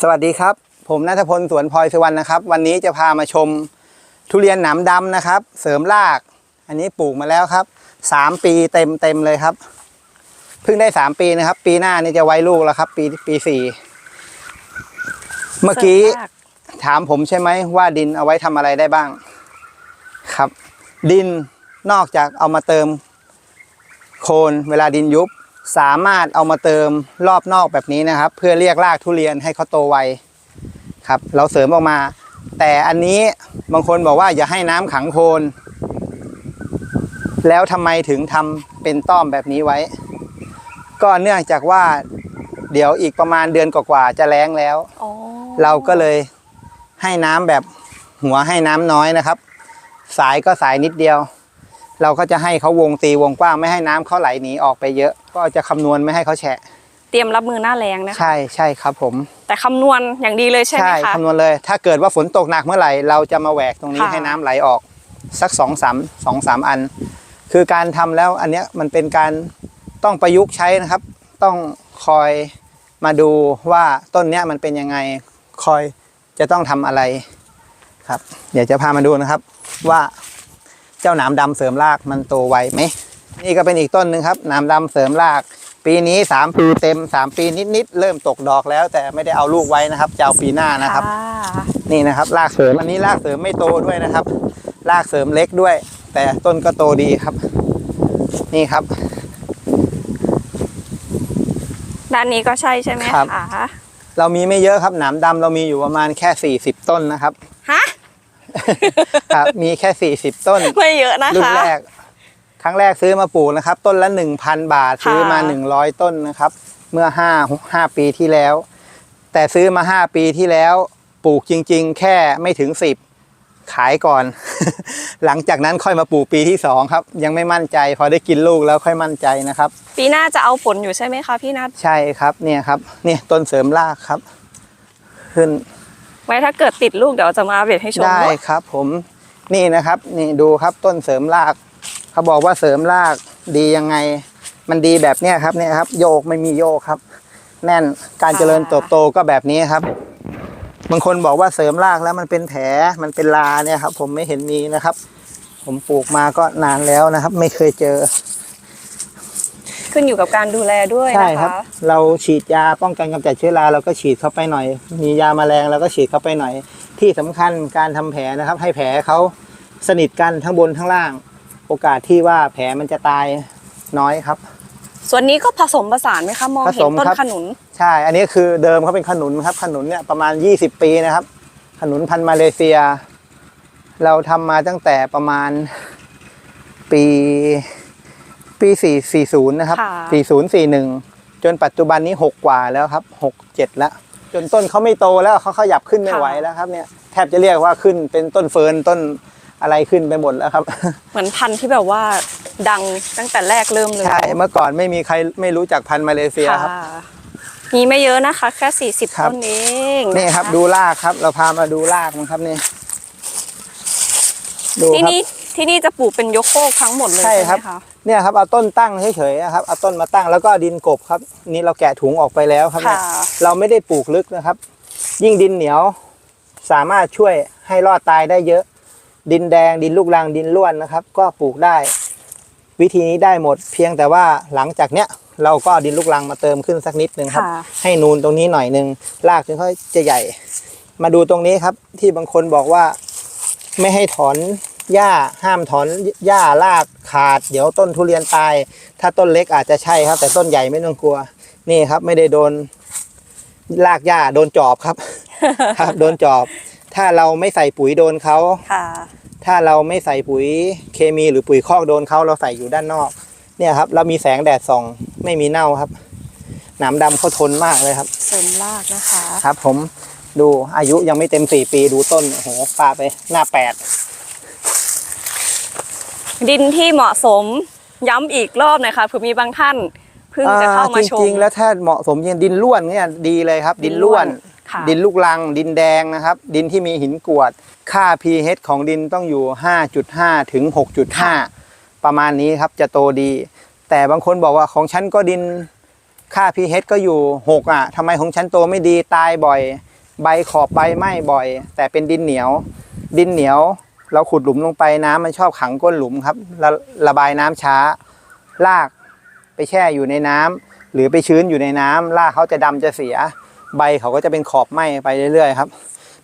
สวัสดีครับ ผมนัทพลสวนพลอยสุวรรณนะครับ วันนี้จะพามาชมทุเรียนหนามดำนะครับ เสริมราก อันนี้ปลูกมาแล้วครับสามปีเต็มเต็มเลยครับเพิ่งได้สามปีนะครับ ปีหน้านี่จะไว้ลูกแล้วครับ ปีปีสี่เมื่อกี้สริมรากถามผมใช่ไหมว่าดินเอาไว้ทำอะไรได้บ้าง ครับ ดินนอกจากเอามาเติมโคนเวลาดินยุบ สามารถเอามาเติมรอบนอกแบบนี้นะครับ เพื่อเรียกรากทุเรียนให้เขาโตไวครับ เราเสริมออกมา แต่อันนี้บางคนบอกว่าอย่าให้น้ำขังโคน แล้วทำไมถึงทำเป็นต้อมแบบนี้ไว้ ก็เนื่องจากว่าเดี๋ยวอีกประมาณเดือนกว่าๆจะแล้งแล้วอ๋อเราก็เลยให้น้ำแบบหัวให้น้ำน้อยนะครับ สายก็สายนิดเดียว เราก็จะให้เขาวงตีวงกว้างไม่ให้น้ำเขาไหลหนีออกไปเยอะ ก็จะคำนวณไม่ให้เขาแฉะ เตรียมรับมือหน้าแรงนะคะ ใช่ใช่ครับผม แต่คำนวณอย่างดีเลยใช่ไหมคะคำนวณเลย ถ้าเกิดว่าฝนตกหนักเมื่อไหร่ เราจะมาแหวกตรงนี้ค่ะ ให้น้ำไหลออก สักสองสามสองสามอัน คือการทำแล้วอันเนี้ยมันเป็นการต้องประยุกต์ใช้นะครับ ต้องคอยมาดูว่าต้นเนี้ยมันเป็นยังไงคอยจะต้องทำอะไรครับ เดี๋ยวจะพามาดูนะครับ ว่า เจ้าหนามดำเสริมรากมันโตไวไหมนี่ก็เป็นอีกต้นหนึ่งครับหนามดำเสริมราก ปีนี้สามปีเต็มสามปีนิดๆเริ่มตกดอกแล้ว แต่ไม่ได้เอาลูกไว้นะครับจะเอาปีหน้านะครับค่ะนี่นะครับรากเสริมอันนี้รากเสริมไม่โตด้วยนะครับรากเสริมเล็กด้วย แต่ต้นก็โตดีครับ นี่ครับด้านนี้ก็ใช่ใช่ไหมครับคะเรามีไม่เยอะครับหนามดำเรามีอยู่ประมาณแค่ 40 ต้นนะครับฮะ ครับมีแค่40ต้นไม่เยอะนะรุ่นคะแรก ครั้งแรกซื้อมาปลูกนะครับ ต้นละ1,000บาทค่ะซื้อมา100ต้นนะครับ เมื่อ5 5ปีที่แล้ว แต่ซื้อมา5ปีที่แล้วปลูกจริง ๆ แค่ไม่ถึง10ขายก่อน หลังจากนั้นค่อยมาปลูกปีที่2ครับ ยังไม่มั่นใจ พอได้กินลูกแล้วค่อยมั่นใจนะครับ ปีหน้าจะเอาผลอยู่ใช่ไหมคะพี่นัทใช่ครับเนี่ยครับ เนี่ยต้นเสริมรากครับ ขึ้น ไว้ถ้าเกิดติดลูกเดี๋ยวจะมาอัปเดตให้ชมได้เนอะครับ ผมนี่นะครับ นี่ดูครับต้นเสริมราก เขาบอกว่าเสริมรากดียังไง มันดีแบบเนี้ยครับเนี่ยครับ โยกไม่มีโยกครับ แน่นการเจริญเติบโตก็แบบนี้ครับ บางคนบอกว่าเสริมรากแล้วมันเป็นแผลมันเป็นลาเนี่ยครับ ผมไม่เห็นมีนะครับ ผมปลูกมาก็นานแล้วนะครับ ไม่เคยเจอ ขึ้นอยู่กับการดูแลด้วยใช่นะครับคะเราฉีดยาป้องกันกำจัดเชื้อราเราก็ฉีดเข้าไปหน่อย มียาแมลงเราก็ฉีดเข้าไปหน่อย ที่สำคัญการทำแผลนะครับ ให้แผลเขาสนิทกันทั้งบนทั้งล่าง โอกาสที่ว่าแผลมันจะตายน้อยครับ ส่วนนี้ก็ผสมผสานไหมคะมองผเห็สนมต้นครับ ขนุน ใช่ อันนี้คือเดิมเขาเป็นขนุนครับ ขนุนเนี่ยประมาณ 20 ปีนะครับ ขนุนพันธุ์มาเลเซีย เราทำมาตั้งแต่ประมาณปี ปี4 40 นะครับ ค่ะ 4041 จนปัจจุบันนี้ 6 กว่าแล้วครับ 6 7แล้วจนต้นเขาไม่โตแล้วเขาขยับขึ้นไม่ไหวแล้วครับเนี่ยแทบจะเรียกว่าขึ้นเป็นต้นเฟิร์นต้นอะไรขึ้นไปหมดแล้วครับ เหมือนพันธุ์ที่แบบว่าดังตั้งแต่แรกเริ่มเลยใช่เมื่อก่อนไม่มีใครไม่รู้จักพันธุ์มาเลเซียครับ ค่ะมีไม่เยอะนะคะ แค่สี่สิบครับ ต้นเองนี่ครับะะดูรากครับ เราพามาดูรากมันครับนี่ดูที่ครับนี่ ที่นี่จะปลูกเป็นยกโคกทั้งหมดเลยใช่ใช่ไหครัมบคะเนี่ยครับเอาต้นตั้งเฉยๆนะครับเอาต้นมาตั้งแล้วก็ดินกบครับ นี่เราแกะถุงออกไปแล้วครับเนี่ยค่ะเราไม่ได้ปลูกลึกนะครับ ยิ่งดินเหนียว สามารถช่วยให้รอดตายได้เยอะ ดินแดงดินลูกรังดินล้วนนะครับ ก็ปลูกได้ วิธีนี้ได้หมด เพียงแต่ว่าหลังจากเนี้ยเราก็เอาดินลูกรังมาเติมขึ้นสักนิดหนึ่งครับ ค่ะให้นูนตรงนี้หน่อยหนึ่งรากถึงค่อยจะใหญ่ มาดูตรงนี้ครับ ที่บางคนบอกว่าไม่ให้ถอน หญ้าห้ามถอนหญ้ารากขาด เดี๋ยวต้นทุเรียนตาย ถ้าต้นเล็กอาจจะใช่ครับ แต่ต้นใหญ่ไม่ต้องกลัว นี่ครับ ไม่ได้โดนรากหญ้าโดนจอบครับ ครับ โดนจอบ ถ้าเราไม่ใส่ปุ๋ยโดนเขาค่ะถ้าเราไม่ใส่ปุ๋ยเคมีหรือปุ๋ยคอกโดนเขาเราใส่อยู่ด้านนอก เนี่ยครับ เรามีแสงแดดส่องไม่มีเน่าครับหนามดำเขาทนมากเลยครับเสริมรากนะคะ ครับ ผมดูอายุยังไม่เต็มสี่ปีดูต้นโอ้โหปลาไปหน้าแปด ดินที่เหมาะสมย้ำอีกรอบหน่อยค่ะเผื่อมีบางท่านเพิ่งจะเข้ามาชจมริงๆแล้วถ้าเหมาะสมจริงๆดินล้วนเนี่ยดีเลยครับ ดินล้วนค่ะดินลูกรัง ดินแดงนะครับ ดินที่มีหินกรวด ค่า pH ของดินต้องอยู่ 5.5 ถึง 6.5 ประมาณนี้ครับจะโตดี แต่บางคนบอกว่าของฉันก็ดินค่า pH ก็อยู่ 6 อะทำไมของฉันโตไม่ดีตายบ่อย ใบขอบใบไหม้บ่อย แต่เป็นดินเหนียว ดินเหนียว เราขุดหลุมลงไปน้ำมันชอบขังก้นหลุมครับระระบายน้ำช้ารากไปแช่อยู่ในน้ำหรือไปชื้นอยู่ในน้ำรากเขาจะดำจะเสีย ใบเขาก็จะเป็นขอบไหม้ไปเรื่อยๆครับ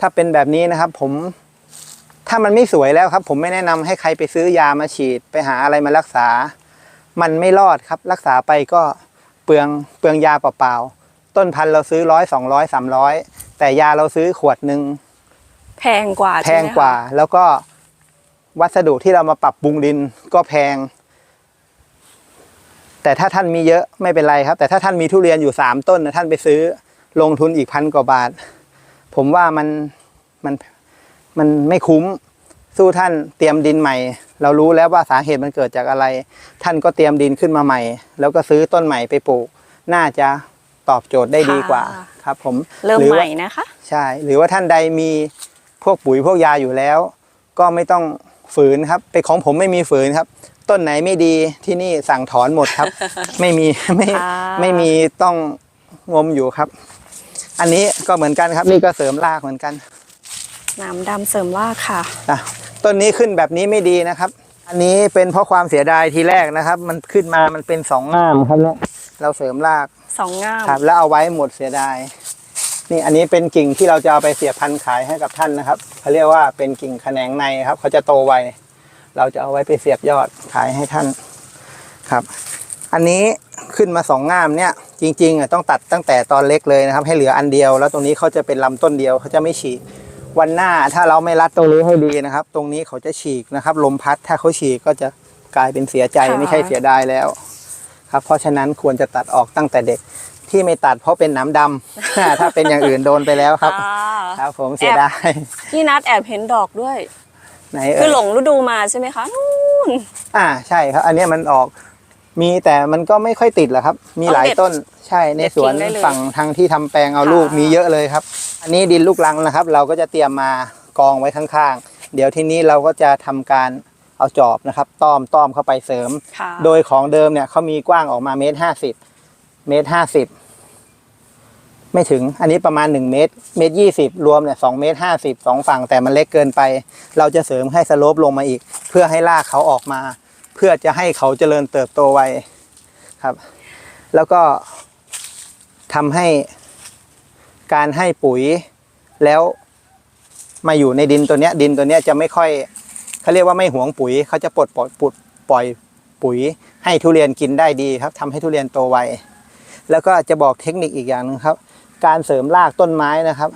ถ้าเป็นแบบนี้นะครับ ผม ถ้ามันไม่สวยแล้วครับ ผมไม่แนะนำให้ใครไปซื้อยามาฉีดไปหาอะไรมารักษา มันไม่รอดครับ รักษาไปก็เปลืองเปลืองยาเปล่าๆต้นพันธุ์เราซื้อร้อยสองร้อยสามร้อยแต่ยาเราซื้อขวดหนึ่ง แพงกว่าแพใช่งไหมคะกว่า แล้วก็วัสดุที่เรามาปรับปรุงดินก็แพง แต่ถ้าท่านมีเยอะไม่เป็นไรครับ แต่ถ้าท่านมีทุเรียนอยู่สามต้นนะท่านไปซื้อลงทุนอีกพันกว่าบาท ผมว่ามันมันมันไม่คุ้ม สู้ท่านเตรียมดินใหม่ เรารู้แล้วว่าสาเหตุมันเกิดจากอะไร ท่านก็เตรียมดินขึ้นมาใหม่ แล้วก็ซื้อต้นใหม่ไปปลูก น่าจะตอบโจทย์ได้ดีกว่าครับ ผมเริ่มหรือใหว่าม่นะคะ ใช่ หรือว่าท่านใดมีพ วกปุ๋ยพวกยาอยู่แล้ว ก็ไม่ต้องฝืนครับเป็นของผมไม่มีฝืนครับ ต้นไหนไม่ดีที่นี่สั่งถอนหมดครับ ไม่มีไม่ค่ะไม่มีต้องงมอยู่ครับ อันนี้ก็เหมือนกันครับ นี่ก็เสริมรากเหมือนกันน้ำดำเสริมรากค่ะนะต้นนี้ขึ้นแบบนี้ไม่ดีนะครับ อันนี้เป็นเพราะความเสียดายทีแรกนะครับ มันขึ้นมามันเป็นสองง่ามครับแล้วเราเสริมรากสองง่ามครับ แล้วเอาไว้หมดเสียดาย นี่อันนี้เป็นกิ่งที่เราจะเอาไปเสียบพันธุ์ขายให้กับท่านนะครับเขาเรียกว่าเป็นกิ่งแขนงในครับเขาจะโตไวเราจะเอาไว้ไปเสียบยอดขายให้ท่านครับ อันนี้ขึ้นมาสองง่ามเนี่ยจริงๆอะต้องตัดตั้งแต่ตอนเล็กเลยนะครับ ให้เหลืออันเดียว แล้วตรงนี้เขาจะเป็นลำต้นเดียวเขาจะไม่ฉีกวันหน้าถ้าเราไม่รัดตรงนี้ให้ดีนะครับ ตรงนี้เขาจะฉีกนะครับ ลมพัดถ้าเขาฉีกก็จะกลายเป็นเสียใจค่ไม่ใช่เสียดายแล้ว ครับ เพราะฉะนั้นควรจะตัดออกตั้งแต่เด็ก ที่ไม่ตัดเพราะเป็นหน้ำดำ ถ้าเป็นอย่างอื่นโดนไปแล้วครับอ่าครับผมเสียดายพี่นัดแอบเห็นดอกด้วย ไหนคืเอ่อยหลงฤดูมาใช่ไหมคะนู่นอ่าใช่ครับ อันเนี้ยมันออกมีแต่มันก็ไม่ค่อยติดหรอกครับ มีหลายต้องเด็ดต้นใช่ในเด็ดสวนทิ้งได้เลยฝั่งทางที่ทำแปลงเอาค่ะลูกมีเยอะเลยครับ อันนี้ดินลูกรังนะครับ เราก็จะเตรียมมากองไว้ข้างๆ เดี๋ยวทีนี้เราก็จะทำการเอาจอบนะครับ ต้อมต้อมเข้าไปเสริมค่ะโดยของเดิมเนี่ยเขามีกว้างออกมาเมตรห้าสิบ เมตรห้าสิบไม่ถึงอันนี้ประมาณหนึ่งเมตรเมตรยี่สิบรวมเนี่ยสองเมตรห้าสิบสองฝั่งแต่มันเล็กเกินไป เราจะเสริมให้สโลปลงมาอีก เพื่อให้รากเขาออกมา เพื่อจะให้เขาเจริญเติบโตไวครับ แล้วก็ทำให้การให้ปุ๋ยแล้วมาอยู่ในดินตัวเนี้ย ดินตัวเนี้ยจะไม่ค่อยเขาเรียกว่าไม่หวงปุ๋ยเขาจะปลดปล่อยปลดปล่อยปุ๋ยให้ทุเรียนกินได้ดีครับทำให้ทุเรียนโตไว แล้วก็จะบอกเทคนิคอีกอย่างหนึงครับ การเสริมรากต้นไม้นะครับ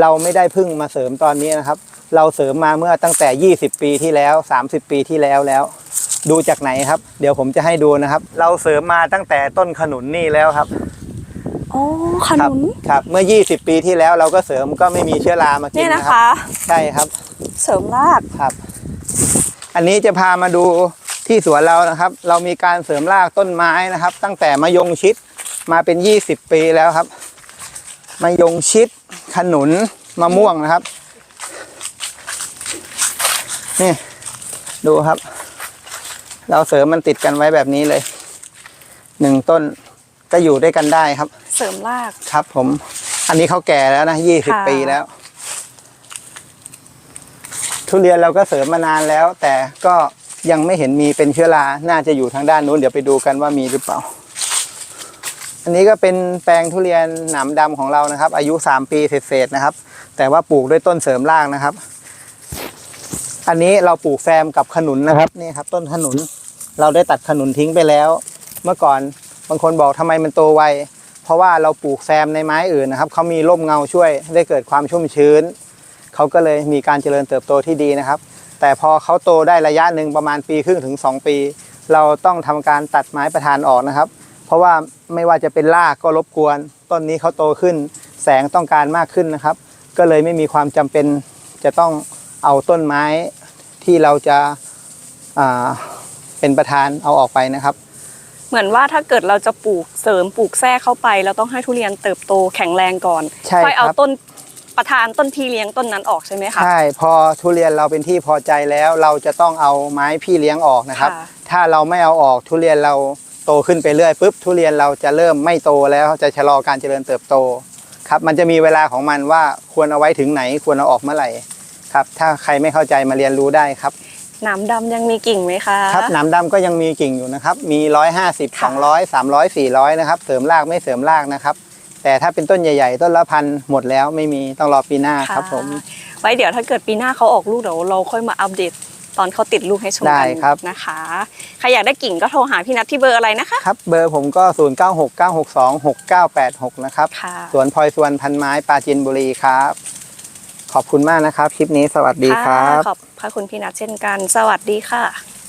เราไม่ได้เพึ่งมาเสริมตอนนี้นะครับ เราเสริมมาเมื่อตั้งแต่ 20 ปีที่แล้ว 30 ปีที่แล้วแล้ว ดูจากไหนครับ เดี๋ยวผมจะให้ดูนะครับ เราเสริมมาตั้งแต่ต้นขนุนนี่แล้วครับโอ้ขครันุนครับเมื่อ 20 ปีที่แล้วเราก็เสริมก็ไม่มีเชื้อรามากินี่นนะนะครับคะ ใช่ครับ เสริมรากครับ อันนี้จะพามาดูที่สวนเรานะครับ เรามีการเสริมรากต้นไม้นะครับ ตั้งแต่มะยงชิด มาเป็น 20 ปีแล้วครับมะยงชิดขนุนมะม่วงนะครับ นี่ดูครับ เราเสริมมันติดกันไว้แบบนี้เลยหนึ่งต้นก็อยู่ด้วยกันได้ครับ เสริมรากครับ ผม อันนี้เขาแก่แล้วนะยี่สิบค่ะปีแล้ว ทุเรียนเราก็เสริมมานานแล้ว แต่ก็ยังไม่เห็นมีเป็นเชื้อรา น่าจะอยู่ทางด้านนู้น เดี๋ยวไปดูกันว่ามีหรือเปล่า อันนี้ก็เป็นแปลงทุเรียนหนามดำของเรานะครับ อายุสามปีเศษๆนะครับ แต่ว่าปลูกด้วยต้นเสริมรากนะครับ อันนี้เราปลูกแซมกับขนุนนะครับนี่ครับ ต้นขนุนเราได้ตัดขนุนทิ้งไปแล้ว เมื่อก่อนบางคนบอกทำไมมันโตไวเพราะว่าเราปลูกแซมในไม้อื่นนะครับเขามีร่มเงาช่วยได้เกิดความชุ่มชื้นเขาก็เลยมีการเจริญเติบโตที่ดีนะครับ แต่พอเขาโตได้ระยะหนึ่งประมาณปีครึ่งถึง 2 ปี เราต้องทำการตัดไม้ประทานออกนะครับ เพราะว่า ไม่ว่าจะเป็นรากก็รบกวน ต้นนี้เขาโตขึ้น แสงต้องการมากขึ้นนะครับ ก็เลยไม่มีความจำเป็นจะต้องเอาต้นไม้ที่เราจะอ่าเป็นประธานเอาออกไปนะครับ เหมือนว่าถ้าเกิดเราจะปลูกเสริมปลูกแทรกเข้าไปเราต้องให้ทุเรียนเติบโตแข็งแรงก่อนใช่ค่อยเอาครับต้นประธานต้นพี่เลี้ยงต้นนั้นออกใช่ไหมคะใช่พอทุเรียนเราเป็นที่พอใจแล้ว เราจะต้องเอาไม้พี่เลี้ยงออกนะครับค่ะถ้าเราไม่เอาออกทุเรียนเรา โตขึ้นไปเรื่อยปุ๊บทุเรียนเราจะเริ่มไม่โตแล้วจะชะลอการเจริญเติบโตครับมันจะมีเวลาของมันว่าควรเอาไว้ถึงไหนควรเอาออกเมื่อไหร่ครับ ถ้าใครไม่เข้าใจมาเรียนรู้ได้ครับหนามดำยังมีกิ่งไหมคะครับหนามดำก็ยังมีกิ่งอยู่นะครับ มี 150ค่ะ200 300 400 นะครับ เสริมรากไม่เสริมรากนะครับ แต่ถ้าเป็นต้นใหญ่ ๆ ต้นละพันหมดแล้วไม่มีต้องรอปีหน้าครับผมไว้เดี๋ยวถ้าเกิดปีหน้าเขาออกลูกเดี๋ยวเราค่อยมาอัปเดต ตอนเขาติดลูกให้ชมได้กันครับ นะคะใครอยากได้กิ่งก็โทรหาพี่นัทที่เบอร์อะไรนะคะ ครับ เบอร์ผมก็ 0969626986 นะครับ ค่ะ สวนพลอยสวนพันไม้ปราจินบุรีครับ ขอบคุณมากนะครับ คลิปนี้สวัสดีครับขอบพระคุณพี่นัทเช่นกัน สวัสดีค่ะ